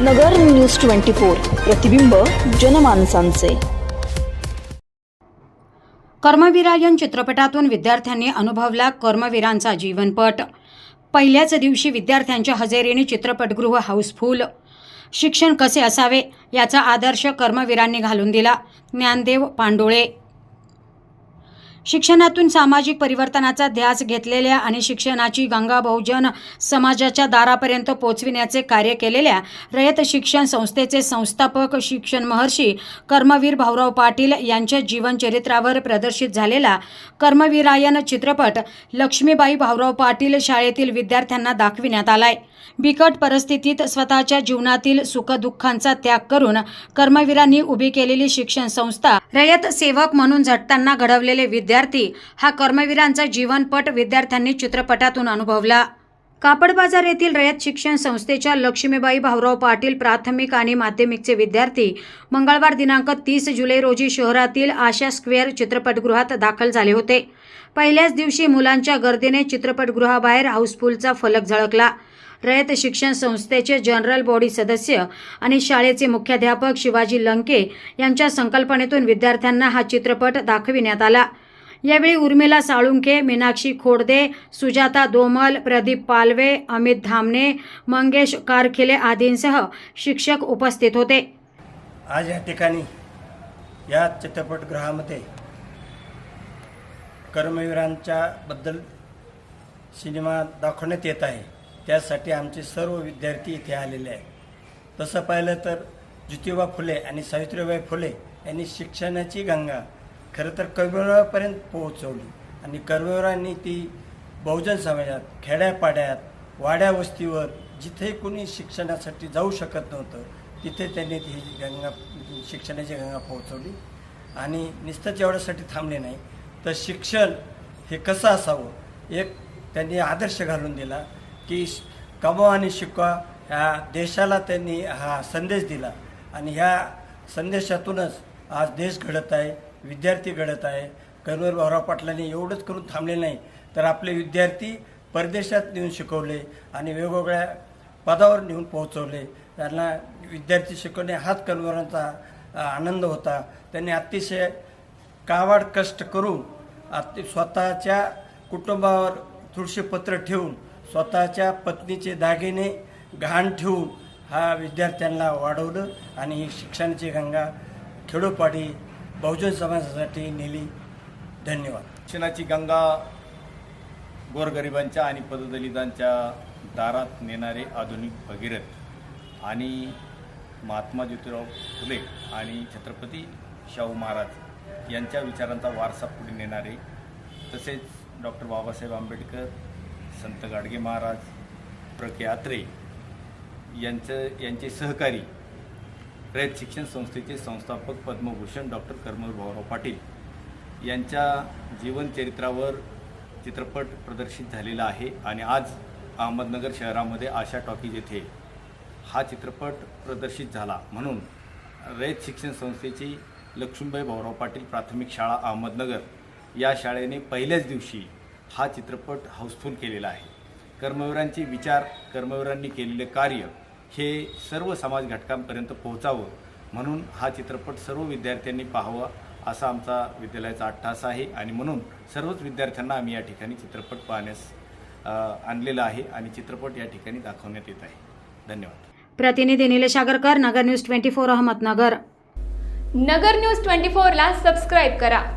नगर news twenty four प्रतिबिंब जनमानसांचे. कर्मवीरायन चित्रपटातून विद्यार्थ्यांनी अनुभवला कर्मवीरांचा जीवनपट. पहिल्याच दिवशी विद्यार्थ्यांच्या हजेरीने चित्रपटगृह हाऊसफुल. शिक्षण कसे असावे याचा आदर्श कर्मवीरांनी घालून दिला. ज्ञानदेव पांडोळे शिक्षणातून सामाजिक परिवर्तनाचा ध्यास घेतलेल्या आणि शिक्षणाची गंगा बहुजन समाजाच्या दारापर्यंत पोचविण्याचे कार्य केलेल्या रयत शिक्षण संस्थेचे संस्थापक शिक्षण महर्षी कर्मवीर भाऊराव पाटील यांच्या जीवनचरित्रावर प्रदर्शित झालेला कर्मवीरायन चित्रपट लक्ष्मीबाई भाऊराव पाटील शाळेतील विद्यार्थ्यांना दाखविण्यात आलाय. बिकट परिस्थितीत स्वतःच्या जीवनातील सुखदुःखांचा त्याग करून कर्मवीरांनी उभी केलेली शिक्षण संस्था रयत सेवक म्हणून झटताना घडवलेले विद्यार्थी विद्यार्थी. हा कर्मवीरांचा जीवनपट विद्यार्थ्यांनी चित्रपटातून अनुभवला. कापड बाजार येथील रयत शिक्षण संस्थेच्या लक्ष्मीबाई भाऊराव पाटील प्राथमिक आणि माध्यमिकचे विद्यार्थी मंगळवार दिनांक तीस जुलै रोजी शहरातील आशा स्क्वेअर चित्रपटगृहात दाखल झाले होते. पहिल्याच दिवशी मुलांच्या गर्दीने चित्रपटगृहाबाहेर हाऊसफुलचा फलक झळकला. रयत शिक्षण संस्थेचे जनरल बॉडी सदस्य आणि शाळेचे मुख्याध्यापक शिवाजी लंके यांच्या संकल्पनेतून विद्यार्थ्यांना हा चित्रपट दाखविण्यात आला. यावेळी उर्मिला साळुंखे मीनाक्षी खोडदे सुजाता दोमल प्रदीप पालवे अमित धामणे मंगेश कारखिले आदींसह शिक्षक उपस्थित होते. आज या ठिकाणी या चित्रपटगृहामध्ये कर्मवीरांच्या बद्दल सिनेमा दाखवण्यात येत आहे. त्यासाठी आमचे सर्व विद्यार्थी इथे आलेले आहेत. तसं पाहिलं तर ज्योतिबा फुले आणि सावित्रीबाई फुले यांनी शिक्षणाची गंगा खरं तर कर्मवीरापर्यंत पोहोचवली. आणि कर्मवीरांनी ती बहुजन समाजात खेड्यापाड्यात वाड्या वस्तीवर जिथे कोणी शिक्षणासाठी जाऊ शकत नव्हतं तिथे त्यांनी ती गंगा शिक्षणाची गंगा पोहोचवली. आणि नुसतंच एवढ्यासाठी थांबले नाही. तर शिक्षण हे कसं असावं? एक त्यांनी आदर्श घालून दिला की श- कमवा आणि शिकवा ह्या देशाला त्यांनी हा संदेश दिला. आणि ह्या संदेशातूनच आज देश घडत आहे. विद्यार्थी घडत आहे. कर्नूर भाऊराव पाटलांनी एवढंच करून थांबले नाही तर आपले विद्यार्थी परदेशात नेऊन शिकवले आणि वेगवेगळ्या पदावर नेऊन पोहोचवले. त्यांना विद्यार्थी शिकवणे हाच कर्मवीरांचा आनंद होता. त्यांनी अतिशय कावाड कष्ट करून अति स्वतःच्या कुटुंबावर तुळशीपत्र ठेवून स्वतःच्या पत्नीचे दागिने घाण ठेवून हा विद्यार्थ्यांना वाढवलं आणि ही शिक्षणाची गंगा खेडोपाडी बहुजन समाजासाठी नेली धन्यवाद. शिक्षणाची गंगा गोरगरिबांच्या आणि पददलितांच्या दारात नेणारे आधुनिक भगीरथ आणि महात्मा ज्योतिराव फुले आणि छत्रपती शाहू महाराज यांच्या विचारांचा वारसा पुढे नेणारे तसेच डॉक्टर बाबासाहेब आंबेडकर संत गाडगे महाराज प्रके आत्रे यांचं यांचे सहकारी रयत शिक्षण संस्थेचे संस्थापक पद्मभूषण डॉक्टर कर्मवीर भाऊराव पाटील यांच्या जीवनचरित्रावर चित्रपट प्रदर्शित झालेला आहे आणि आज अहमदनगर शहरामध्ये आशा टॉकीज येथे हा चित्रपट प्रदर्शित झाला. म्हणून रयत शिक्षण संस्थेची लक्ष्मीबाई भाऊराव पाटील प्राथमिक शाळा अहमदनगर या शाळेने पहिल्याच दिवशी हा चित्रपट हाऊसफुल केलेला आहे. कर्मवीरांचे विचार कर्मवीरांनी केलेले कार्य हे सर्व समाज घटकांपर्यंत पोहोचावं म्हणून हा चित्रपट सर्व विद्यार्थ्यांनी पाहावा असा आमचा विद्यालयाचा अट्टास आहे. आणि म्हणून सर्वच विद्यार्थ्यांना आम्ही या ठिकाणी चित्रपट पाहण्यास आणलेला आहे आणि चित्रपट या ठिकाणी दाखवण्यात येत आहे. धन्यवाद. प्रतिनिधी Nilesh Agarkar Nagar news twenty four Ahmednagar. Nagar news twenty फोरला सबस्क्राईब करा.